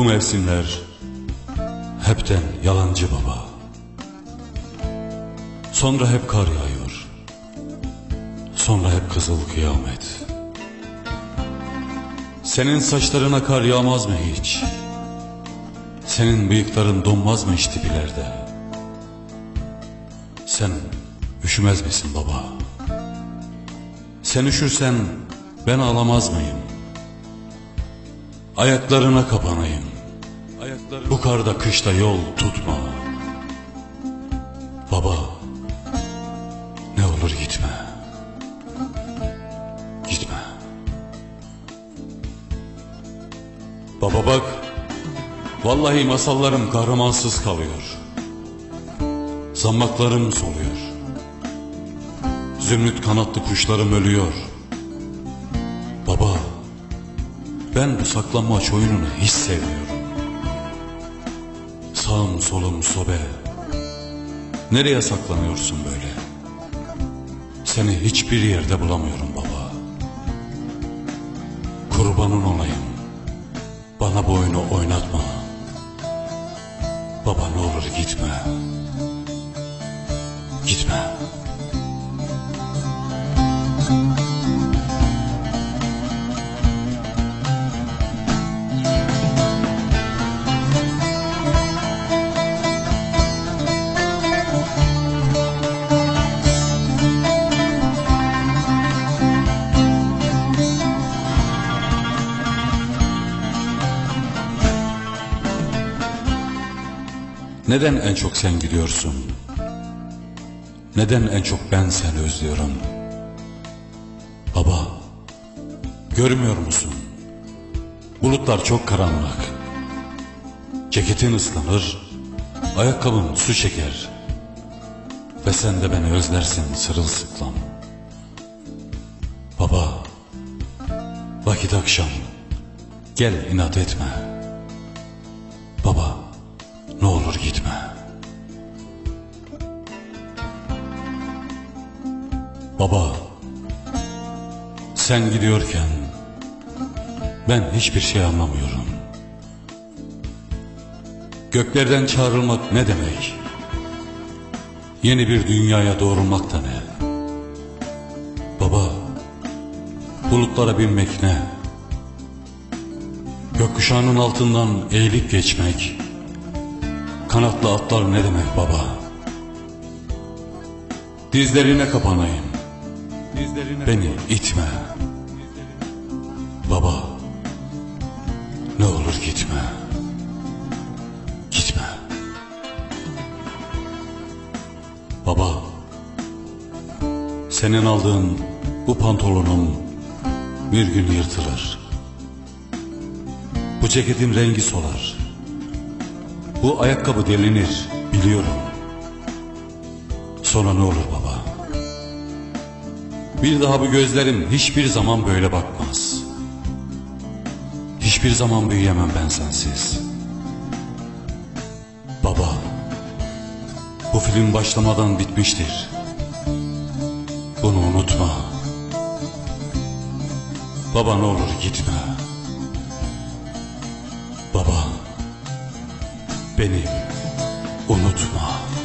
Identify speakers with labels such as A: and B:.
A: Bu mevsimler hepten yalancı baba. Sonra hep kar yağıyor. Sonra hep kızıl kıyamet. Senin saçlarına kar yağmaz mı hiç? Senin bıyıkların donmaz mı hiç diplerde? Sen üşümez misin baba? Sen üşürsen ben ağlamaz mıyım? Ayaklarına kapanayım. Bu karda kışta yol tutma. Baba, ne olur gitme. Gitme. Baba bak, vallahi masallarım kahramansız kalıyor. Zammaklarım soluyor. Zümrüt kanatlı kuşlarım ölüyor. Ben bu saklanmaç oyununu hiç sevmiyorum. Sağım solum sobe. Nereye saklanıyorsun böyle? Seni hiçbir yerde bulamıyorum baba. Kurbanın olayım. Bana bu oyunu oynatma. Baba ne olur gitme. Neden en çok sen gidiyorsun? Neden en çok ben seni özlüyorum? Baba, görmüyor musun? Bulutlar çok karanlık. Ceketin ıslanır, ayakkabın su çeker. Ve sen de beni özlersin sırılsıklam. Baba, vakit akşam. Gel inat etme. Baba, gitme. Baba, sen gidiyorken ben hiçbir şey anlamıyorum. Göklerden çağrılmak ne demek? Yeni bir dünyaya doğrulmak da ne? Baba, bulutlara binmek ne? Gökkuşağının altından eğilip geçmek, kanatlı atlar ne demek baba? Dizlerine kapanayım, beni itme. Baba, ne olur gitme. Gitme. Baba, senin aldığın bu pantolonum bir gün yırtılır. Bu ceketin rengi solar. Bu ayakkabı delinir, biliyorum. Sonra ne olur baba? Bir daha bu gözlerim hiçbir zaman böyle bakmaz. Hiçbir zaman büyüyemem ben sensiz. Baba, bu film başlamadan bitmiştir. Bunu unutma. Baba ne olur gitme. Baba, beni unutma. Unutma.